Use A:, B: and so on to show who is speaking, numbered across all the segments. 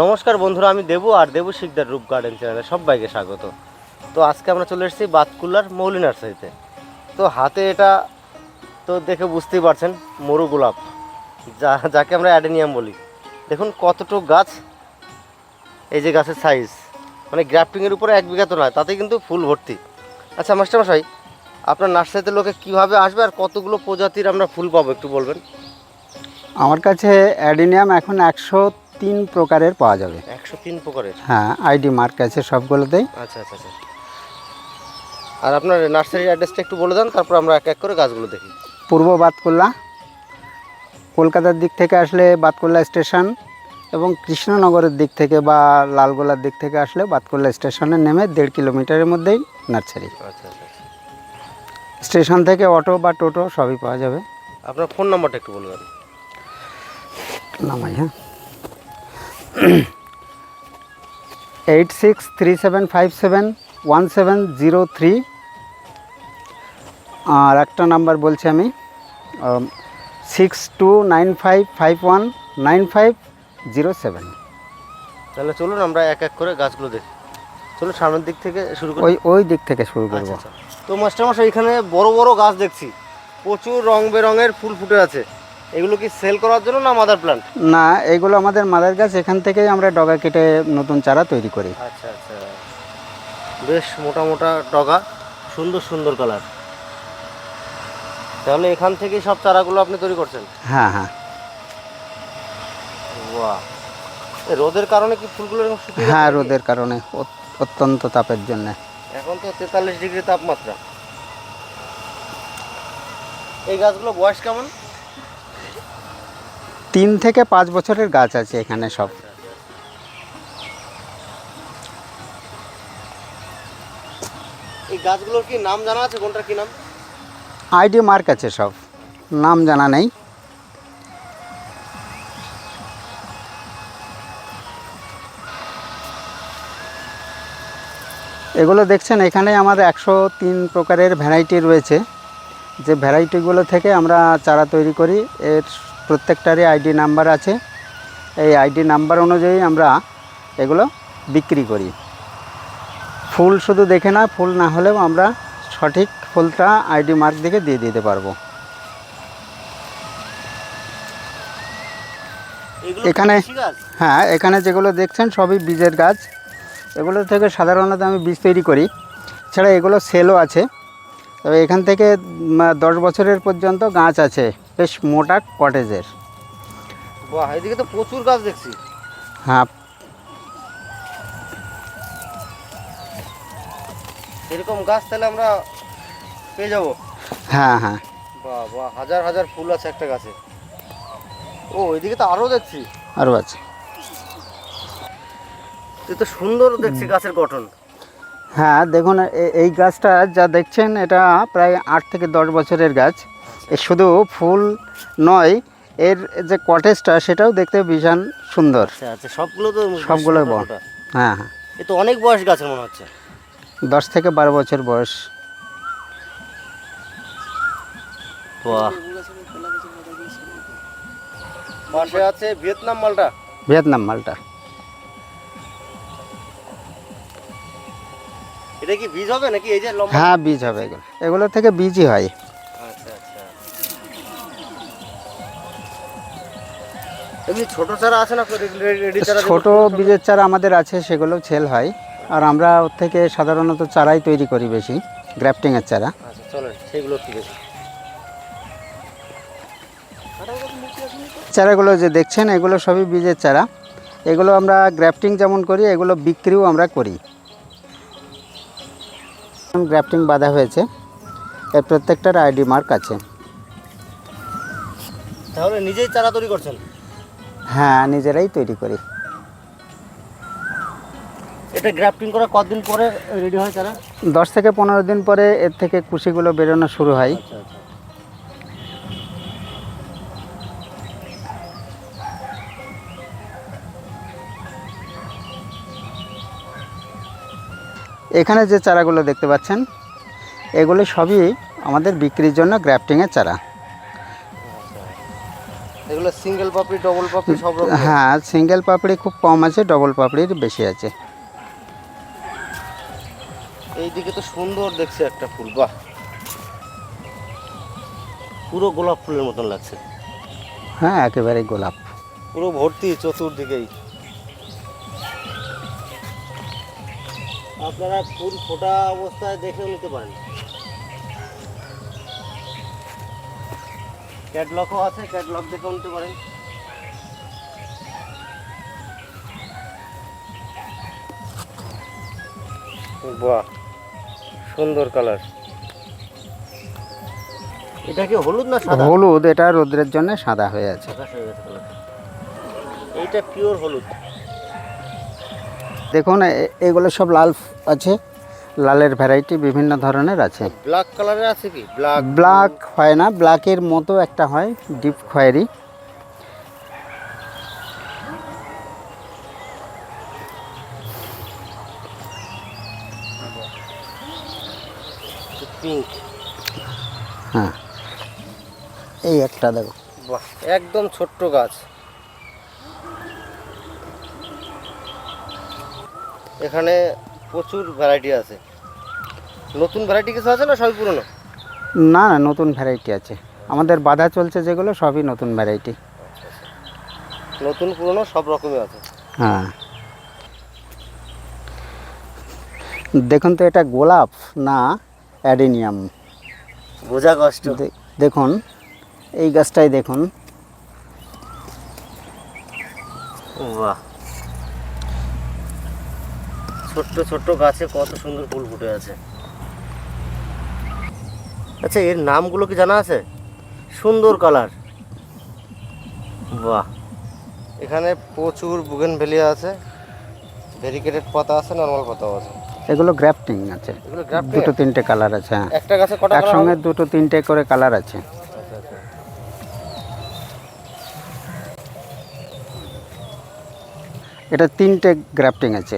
A: নমস্কার বন্ধুরা, আমি দেবু আর দেবু শিকদার রূপ গার্ডেন চ্যানেলে সবাইকে স্বাগত। তো আজকে আমরা চলে এসেছি বাতকুল্লার মৌলি নার্সারিতে। তো হাতে এটা তো দেখে বুঝতেই পারছেন, মরু গোলাপ, যা, যাকে আমরা অ্যাডেনিয়াম বলি। দেখুন কতটুকু গাছ, এই যে গাছের সাইজ মানে গ্রাফটিংয়ের উপরে এক বিঘা তো নয় তাতে কিন্তু ফুল ভর্তি। আচ্ছা মাস্টারমশাই আপনার নার্সারিতে লোকে কীভাবে আসবে আর কতগুলো প্রজাতির আমরা ফুল পাবো একটু বলবেন?
B: আমার কাছে অ্যাডিনিয়াম এখন একশো তিন প্রকারের পাওয়া যাবে।
A: একশো তিন প্রকারের?
B: হ্যাঁ আইডি মার্ক আছে সবগুলোতেই।
A: আচ্ছা আচ্ছা আচ্ছা। আর আপনার নার্সারির অ্যাড্রেসটা একটু বলে দেন তারপর আমরা এক এক করে গাছগুলো দেখি।
B: পূর্ব বাতকুল্লা কলকাতার দিক থেকে আসলে বাতকুল্লা স্টেশন এবং কৃষ্ণনগরের দিক থেকে বা লালগোলার দিক থেকে আসলে বাতকুল্লা স্টেশনে নেমে দেড় কিলোমিটারের মধ্যেই নার্সারি।
A: আচ্ছা আচ্ছা আচ্ছা।
B: স্টেশন থেকে অটো বা টোটো সবই পাওয়া যাবে।
A: আপনার ফোন নাম্বারটা একটু বলে দেন।
B: নামাই হ্যাঁ। Eight six three seven five seven one seven zero three আর একটা নাম্বার বলছি আমি six two nine five five one nine five zero seven
A: তাহলে চলুন আমরা এক এক করে গাছগুলো দেখি। চলুন সামনের দিক থেকে শুরু করি।
B: ওই ওই দিক থেকে শুরু করব।
A: আচ্ছা আচ্ছা। তো মাস্টারমশাই এখানে বড় বড় গাছ দেখছি। প্রচুর রং বেরঙের ফুল ফুটে আছে। এগুলো কি সেল করার জন্য না মাদার প্ল্যান্ট
B: না এগুলো আমাদের মাদার গাছ এখান থেকেই আমরা ডগা কেটে নতুন চারা তৈরি করি।
A: আচ্ছা আচ্ছা। বেশ মোটা মোটা ডগা সুন্দর সুন্দর কালার তাহলে এখান থেকেই সব চারাগুলো আপনি তৈরি করছেন?
B: হ্যাঁ হ্যাঁ।
A: বাহ। রোদের কারণে কি ফুলগুলো এরকম শুকিয়ে
B: হ্যাঁ রোদের কারণে অত্যন্ত তাপের জন্য।
A: এখন তো তেতাল্লিশ ডিগ্রি তাপমাত্রা। এই গাছগুলো বয়স কেমন?
B: তিন থেকে পাঁচ বছরের গাছ আছে এখানে সব।
A: এই গাছগুলোর কি নাম জানা আছে? কোনটার কি নাম?
B: আইডি মার্ক আছে সব। নাম জানা নেই। এগুলো দেখছেন এখানে আমাদের একশো তিন প্রকারের ভ্যারাইটি রয়েছে। যে ভ্যারাইটিগুলো থেকে আমরা চারা তৈরি করি এর প্রত্যেকটারই আইডি নাম্বার আছে। এই আইডি নাম্বার অনুযায়ী আমরা এগুলো বিক্রি করি। ফুল শুধু দেখে না ফুল না হলেও আমরা সঠিক ফুলটা আইডি মার্ক দিকে দিয়ে দিতে পারব। এখানে- হ্যাঁ এখানে যেগুলো দেখছেন সবই বীজের গাছ। এগুলো থেকে সাধারণত আমি বীজ তৈরি করি। ছাড়া এগুলো সেলও আছে। তবে এখান থেকে দশ বছরের পর্যন্ত গাছ আছে বেশ মোটা কটেজের
A: বাহ এদিকে তো প্রচুর গাছ দেখছি।
B: হ্যাঁ।
A: এরকম গাছ তাহলে আমরা পেয়ে যাব।
B: হ্যাঁ হ্যাঁ।
A: বাহ বাহ হাজার হাজার ফুল আছে একটা গাছে। ও এদিকে তো আরও দেখছি।
B: আরও আছে।
A: এ তো সুন্দর দেখছি গাছের গঠন।
B: হ্যাঁ দেখুন এ- এই গাছটা যা দেখছেন এটা প্রায় আট থেকে দশ বছরের গাছ। এ শুধু ফুল নয় এর যে কটেজটা সেটাও দেখতে ভীষণ সুন্দর।
A: আচ্ছা আচ্ছা সবগুলো তো
B: সবগুলোই
A: মোটা
B: বড়। হ্যাঁ হ্যাঁ।
A: এ তো অনেক বয়স গাছের মনে হচ্ছে।
B: দশ থেকে বারো বছর বয়স।
A: পাশে আছে ভিয়েতনাম মালটা।
B: ভিয়েতনাম মালটা।
A: এটা কি বীজ হবে নাকি এই যে লম্বা?
B: হ্যাঁ বীজ হবে এগুলো। এগুলো থেকে বীজই হয়।
A: আচ্ছা আচ্ছা। এমনি ছোট চারা আছে না রেডি চারা
B: ছোট বীজের চারা আমাদের আছে সেগুলো সেল হয়। আর আমরা ওর থেকে সাধারণত চারাই তৈরি করি বেশি গ্রাফটিংয়ের চারা।
A: আচ্ছা চলেন সেগুলো ঠিক আছে
B: চারাগুলো যে দেখছেন এগুলো সবই বীজের চারা। এগুলো আমরা গ্রাফটিং যেমন করি এগুলো বিক্রিও আমরা করি। গ্রাফটিং বাঁধা হয়েছে। এর প্রত্যেকটার আইডি মার্ক আছে।
A: তাহলে নিজেই চারা তৈরি করছেন?
B: হ্যাঁ নিজেরাই তৈরি করি।
A: এটা গ্রাফটিং করা কতদিন পরে রেডি হয় চারা?
B: দশ থেকে পনেরো দিন পরে এর থেকে কুশিগুলো বেরোনো শুরু হয়।
A: আচ্ছা আচ্ছা।
B: এখানে যে চারাগুলো দেখতে পাচ্ছেন এগুলো সবই আমাদের বিক্রির জন্য গ্রাফটিংয়ের চারা।
A: এগুলো এগুলো সিঙ্গেল পাপড়ি ডবল পাপড়ি সব রকম
B: হ্যাঁ সিঙ্গেল পাপড়ি খুব কম আছে ডবল পাপড়ির বেশি আছে।
A: এইদিকে তো সুন্দর দেখছে একটা ফুল বাহ। পুরো গোলাপ ফুলের মতন লাগছে।
B: হ্যাঁ একেবারে গোলাপ।
A: পুরো ভর্তি চতুর্দিকেই। আপনারা ফুল ফোটা অবস্থায় দেখেও নিতে পারেন। ক্যাটলগও আছে ক্যাটলগ দেখেও নিতে পারেন। বাহ সুন্দর কালার। এটা কি হলুদ না সাদা?
B: হলুদ এটা রোদ্রের জন্য সাদা হয়ে আছে।
A: এইটা পিওর হলুদ।
B: দেখুন এগুলো সব লাল আছে লালের ভ্যারাইটি বিভিন্ন ধরনের আছে।
A: ব্ল্যাক কালারের আছে কি? ব্ল্যাক
B: ব্ল্যাক হয় না ব্ল্যাকের মতো একটা হয় ডিপ খয়েরি
A: পিঙ্ক
B: হ্যাঁ। এই একটা দেখো।
A: বাহ একদম ছোট্ট গাছ। এখানে প্রচুর ভ্যারাইটি আছে। নতুন ভ্যারাইটি কিছু আছে না সবই পুরনো?
B: না না নতুন ভ্যারাইটি আছে। আমাদের বাধা চলছে যেগুলো সবই নতুন ভ্যারাইটি
A: নতুন পুরনো সব রকমই আছে।
B: হ্যাঁ। দেখুন তো এটা গোলাপ না অ্যাডেনিয়াম?
A: বোঝা কষ্ট।
B: দেখুন এই গাছটাই দেখুন।
A: বাহ। ছোট্ট ছোট্ট গাছে কত সুন্দর ফুল ফুটে আছে। আচ্ছা এর নামগুলো কি জানা আছে? সুন্দর কালার। বাহ। এখানে প্রচুর বুগেন ভেলিয়া আছে। ভেরিকেটেড পাতা আছে নর্মাল পাতাও আছে।
B: এগুলো গ্রাফটিং আছে। দুটো তিনটে কালার আছে হ্যাঁ।
A: একটা গাছে কটা
B: একসঙ্গে দুটো তিনটে করে কালার আছে। এটা তিনটে গ্রাফটিং আছে।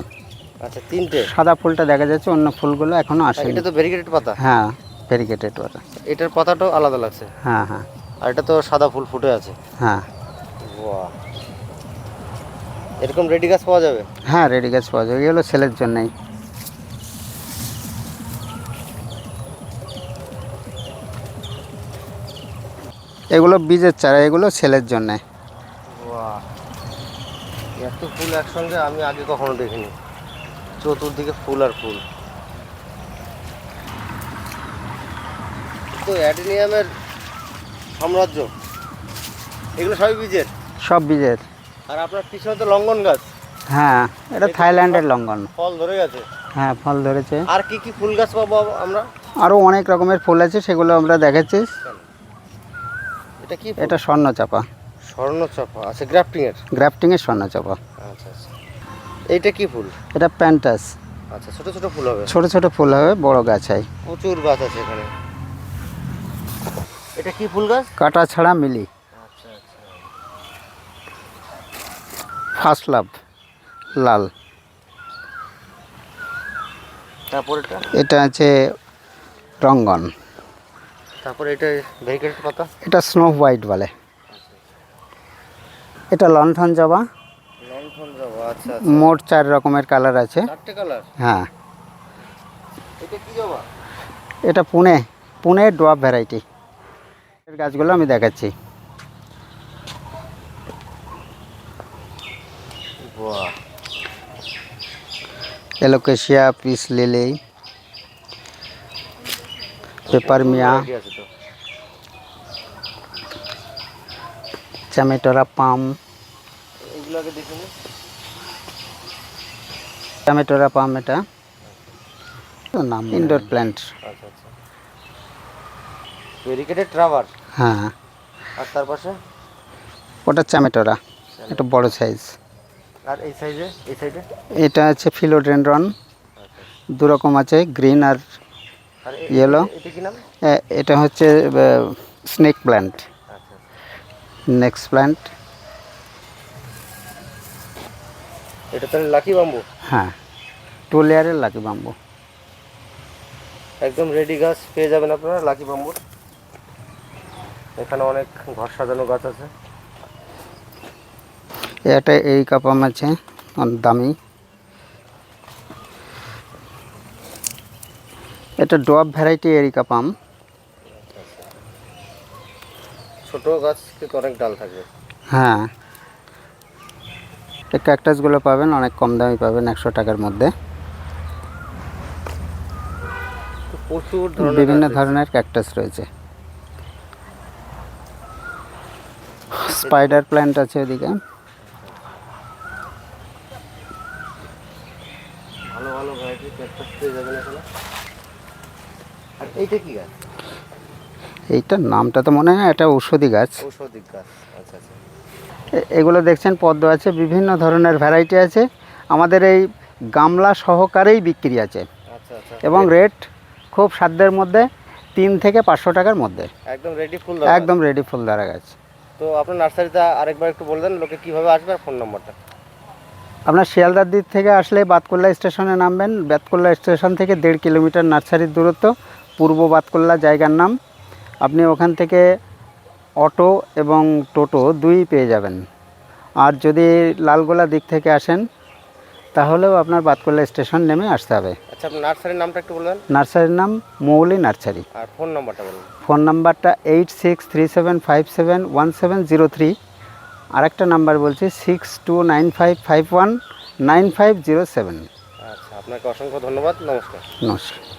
A: আচ্ছা তিনটে?
B: সাদা ফুলটা দেখা যাচ্ছে অন্য ফুলগুলো
A: এখনও
B: আসেনি।
A: এটা তো ভেরিকেটেড পাতা?
B: হ্যাঁ ভেরিকেটেড ওটা
A: এটার পাতাটাও আলাদা লাগছে?
B: হ্যাঁ হ্যাঁ।
A: আর এটা তো সাদা ফুল ফুটে আছে।
B: হ্যাঁ।
A: বাহ। এরকম রেডি গাছ পাওয়া যাবে?
B: হ্যাঁ রেডি গাছ পাওয়া যায় এগুলো সেলের জন্যই। এগুলো বীজের চারা এগুলো সেলের জন্যে।
A: এত ফুল একসঙ্গে আমি আগে কখনো দেখিনি। চতুর্দিকে ফুল আর ফুল। তো অ্যাডিনিয়ামের সাম্রাজ্য এগুলো সবই বীজের?
B: সব বীজের।
A: আর আপনার পিছনে তো লঙ্ঘন গাছ।
B: হ্যাঁ এটা থাইল্যান্ডের লঙ্ঘন
A: ফল ধরে গেছে।
B: হ্যাঁ ফল ধরেছে।
A: আর কি কি ফুল গাছ পাবো আমরা?
B: আরও অনেক রকমের ফুল আছে সেগুলো আমরা দেখাচ্ছি
A: এটা কি
B: এটা স্বর্ণ চাপা
A: স্বর্ণ চাপা আচ্ছা গ্রাফটিং এর
B: গ্রাফটিংয়ের স্বর্ণ চাপা
A: আচ্ছা আচ্ছা। এইটা কি ফুল?
B: এটা প্যান্টাস।
A: আচ্ছা ছোট ছোট ফুল হবে।
B: ছোট ছোট ফুল হবে বড় গাছ হয়।
A: প্রচুর গাছ আছে এখানে। এটা কি ফুল গাছ?
B: কাটা ছাড়া মিলি।
A: আচ্ছা আচ্ছা।
B: ফার্স্ট লাভ লাল।
A: তারপর এটা
B: এটা আছে রঙ্গন।
A: তারপর এটা ভেরিকেটেড পাতা?
B: এটা স্নো হোয়াইট বলে। এটা লণ্ঠন জবা।
A: আচ্ছা
B: মোট চার রকমের কালার আছে। হ্যাঁ।
A: এটা
B: পুনে পুনে ডোয়াব ভ্যারাইটি। এর গাছগুলো আমি দেখাচ্ছি। Alocasia peace lily peperomia chamaedorea palm.
A: এগুলো আগে দেখিনি
B: চামেটোরা পাম এটা। নাম ইনডোর প্ল্যান্ট
A: আচ্ছা আচ্ছা। ভেরিকেটেড রাবার
B: হ্যাঁ।
A: আর তার পাশে?
B: ওটা চামেটোরা এটা বড় সাইজ
A: আর এই সাইডে এই সাইডে
B: এটা আছে ফিলোডেন্ড্রন দু রকম আছে গ্রিন আর ইয়েলো
A: এটা কি নাম?
B: এ- এটা হচ্ছে স্নেক প্ল্যান্ট
A: আচ্ছা
B: নেক্সট প্ল্যান্ট
A: এটা তাহলে লাকি বাম্বু
B: হ্যাঁ টু লেয়ারের লাকি বাম্বু
A: একদম রেডি গাছ পেয়ে যাবেন আপনারা লাকি বাম্বুর এখানে অনেক ঘর সাজানো গাছ আছে।
B: এটা এই কাপাম আছে দামি। এটা ডব ভ্যারাইটি এরিকা পাম
A: ছোট গাছ কিন্তু অনেক ডাল থাকবে।
B: হ্যাঁ। এই ক্যাকটাসগুলো পাবেন অনেক কম দামে পাবেন একশো টাকার মধ্যে।
A: প্রচুর
B: বিভিন্ন ধরনের ক্যাকটাস রয়েছে। স্পাইডার প্ল্যান্ট আছে ওদিকে
A: ভালো ভালো ভ্যারাইটির ক্যাকটাস পেয়ে যাবেন এখানে। আর এইটা কি গাছ?
B: এইটার নামটা তো মনে হয় এটা ঔষধি গাছ।
A: ঔষধি গাছ আচ্ছা আচ্ছা।
B: এগুলো দেখছেন পদ্ম আছে বিভিন্ন ধরনের ভ্যারাইটি আছে। আমাদের এই গামলা সহকারেই বিক্রি আছে।
A: আচ্ছা আচ্ছা।
B: এবং রেট খুব সাধ্যের মধ্যে তিন থেকে পাঁচশো টাকার মধ্যে।
A: একদম রেডি ফুল
B: একদম রেডি ফুল দ্বারা গাছ
A: তো আপনার নার্সারিতে আরেকবার একটু বলবেন লোকে কীভাবে আসবে আর ফোন নম্বরটা
B: আপনার শিয়ালদার দিক থেকে আসলে বাতকুল্লা স্টেশনে নামবেন। বাতকুল্লা স্টেশন থেকে দেড় কিলোমিটার নার্সারির দূরত্ব। পূর্ব বাতকুল্লা জায়গার নাম। আপনি ওখান থেকে অটো এবং টোটো দুই পেয়ে যাবেন। আর যদি লালগোলা দিক থেকে আসেন তাহলেও আপনার বাতকুল্লা স্টেশন নেমে আসতে হবে।
A: আচ্ছা নার্সারির নামটা একটু বলবেন?
B: নার্সারির নাম মৌলি নার্সারি।
A: আর ফোন নম্বরটা বলুন।
B: ফোন নাম্বারটা eight six three seven five seven one seven zero three. আরেকটা নাম্বার বলছি six two nine five five one nine five zero seven.
A: আচ্ছা আপনাকে অসংখ্য ধন্যবাদ। নমস্কার।
B: নমস্কার।